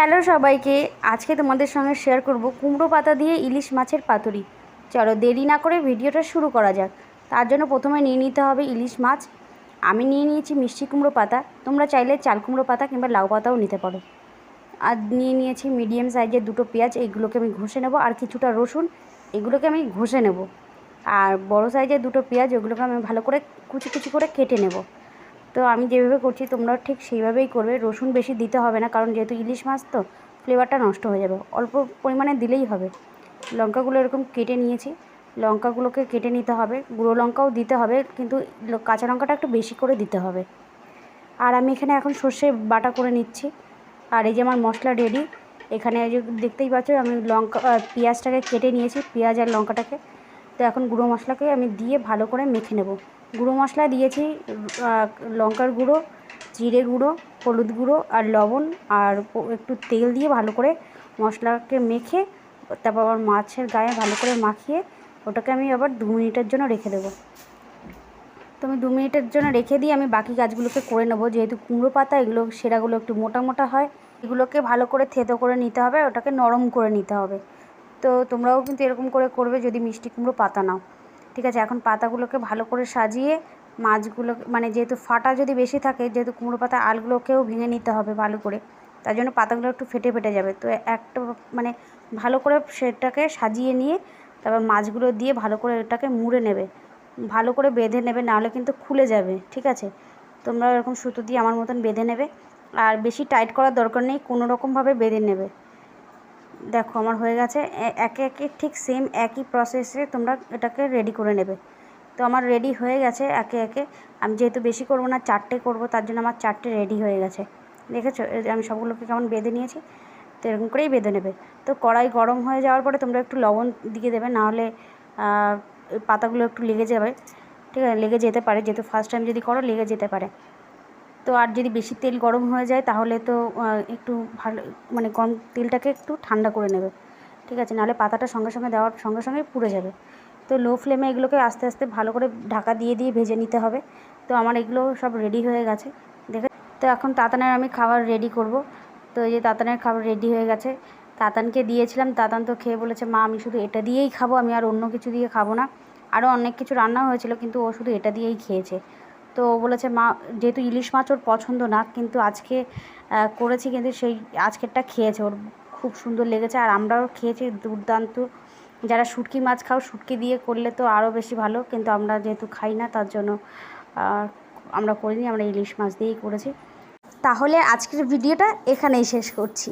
Hello সবাইকে, আজকে তোমাদের সঙ্গে শেয়ার করব কুমড়ো পাতা দিয়ে ইলিশ মাছের পাতুরি। চলো দেরি না করে ভিডিওটা শুরু করা যাক। তার জন্য প্রথমে নিয়ে নিতে হবে ইলিশ মাছ। আমি নিয়ে নিয়েছি মিষ্টি কুমড়ো পাতা। তোমরা চাইলে চাল কুমড়ো পাতা কিংবা লাউ পাতাও নিতে পারো। আর নিয়ে নিয়েছি মিডিয়াম সাইজের দুটো পেঁয়াজ এইগুলোকে আমি ঘষে নেব। আর কিছুটা রসুন, এগুলোকে আমি ঘষে নেব। আর বড় সাইজের দুটো পেঁয়াজ ওগুলোকে আমি ভালো করে কুচি কুচি করে কেটে নেব। তো আমি যেভাবে করছি তোমরা ঠিক সেইভাবেই করবে। রসুন বেশি দিতে হবে না, কারণ যেহেতু ইলিশ মাছ, তো ফ্লেভারটা নষ্ট হয়ে যাবে। অল্প পরিমাণে দিলেই হবে। লঙ্কাগুলো এরকম কেটে নিয়েছি। লঙ্কাগুলোকে কেটে নিতে হবে। গুঁড়ো লঙ্কাও দিতে হবে, কিন্তু কাঁচা লঙ্কাটা একটু বেশি করে দিতে হবে। আর আমি এখানে এখন সর্ষে বাটা করে নিচ্ছি। আর এই যে আমার মশলা রেডি এখানে দেখতেই পাচ্ছ, আমি লঙ্কা পেঁয়াজটাকে কেটে নিয়েছি, পেঁয়াজ আর লঙ্কাটাকে। তো এখন গুঁড়ো মশলাকে আমি দিয়ে ভালো করে মেখে নেব। গুঁড়ো মশলা দিয়েছি লঙ্কার গুঁড়ো, জিরে গুঁড়ো, হলুদ গুঁড়ো আর লবণ আর একটু তেল দিয়ে ভালো করে মশলাকে মেখে তারপর আবার মাছের গায়ে ভালো করে মাখিয়ে ওটাকে আমি আবার দু মিনিটের জন্য রেখে দেবো। তো আমি দু মিনিটের জন্য রেখে দিয়ে আমি বাকি গাছগুলোকে করে নেব। যেহেতু কুমড়ো পাতা এগুলো, সেরাগুলো একটু মোটা মোটা হয়, এগুলোকে ভালো করে থেতো করে নিতে হবে, ওটাকে নরম করে নিতে হবে। তো তোমরাও কিন্তু এরকম করে করবে যদি মিষ্টি কুমড়ো পাতা নাও। ঠিক আছে, এখন পাতাগুলোকে ভালো করে সাজিয়ে মাছগুলো মানে যেহেতু ফাটা যদি বেশি থাকে, যেহেতু কুমড়ো পাতা আলগুলোকেও ভেঙে নিতে হবে ভালো করে, তার জন্য পাতাগুলো একটু ফেটে ফেটে যাবে। তো একটা মানে ভালো করে সেটাকে সাজিয়ে নিয়ে তারপর মাছগুলো দিয়ে ভালো করে এটাকে মুড়ে নেবে। ভালো করে বেঁধে নেবে নাহলে কিন্তু খুলে যাবে। ঠিক আছে? তোমরা এরকম সুতো দিয়ে আমার মতন বেঁধে নেবে। আর বেশি টাইট করার দরকার নেই, কোনো রকমভাবে বেঁধে নেবে। দেখো, আমার হয়ে গেছে। একে একে ঠিক সেম একই প্রসেসে তোমরা এটাকে রেডি করে নেবে। তো আমার রেডি হয়ে গেছে একে একে। আমি যেহেতু বেশি করব না, চারটে করব, তার জন্য আমার চারটে রেডি হয়ে গেছে। দেখেছ? আমি সবগুলোকে কেমন বেঁধে নিয়েছি, তো এরকম করেই বেঁধে নেবে। তো কড়াই গরম হয়ে যাওয়ার পরে তোমরা একটু লবণ দিয়ে দেবে নাহলে পাতাগুলো একটু লেগে যাবে। ঠিক আছে? লেগে যেতে পারে, যেহেতু ফার্স্ট টাইম যদি করো, লেগে যেতে পারে। তো আর যদি বেশি তেল গরম হয়ে যায়, তাহলে তো একটু ভালো মানে গরম তেলটাকে একটু ঠান্ডা করে নেবে। ঠিক আছে? নাহলে পাতাটা সঙ্গে সঙ্গে দেওয়ার, সঙ্গে সঙ্গে পুড়ে যাবে। তো লো ফ্লেমে এগুলোকে আস্তে আস্তে ভালো করে ঢাকা দিয়ে দিয়ে ভেজে নিতে হবে। তো আমার এগুলো সব রেডি হয়ে গেছে। দেখে, তো এখন তাতানের আমি খাবার রেডি করব। তো এই যে তাতানের খাবার রেডি হয়ে গেছে। তাতানকে দিয়েছিলাম। তাতান তো খেয়ে বলেছে, মা, আমি শুধু এটা দিয়েই খাব। আমি আর অন্য কিছু দিয়ে খাব না। আরও অনেক কিছু রান্না হয়েছিল, কিন্তু ও শুধু এটা দিয়েই খেয়েছে। তো বলেছে, মা, যেহেতু ইলিশ মাছ ওর পছন্দ না, কিন্তু আজকে করেছি কিন্তু সেই আজকেরটা খেয়েছে। ওর খুব সুন্দর লেগেছে আর আমরাও খেয়েছি দুর্দান্ত। যারা শুটকি মাছ খাও, শুটকি দিয়ে করলে তো আরও বেশি ভালো, কিন্তু আমরা যেহেতু খাই না, তার জন্য আমরা করিনি, আমরা ইলিশ মাছ দিয়েই করেছি। তাহলে আজকের ভিডিওটা এখানেই শেষ করছি।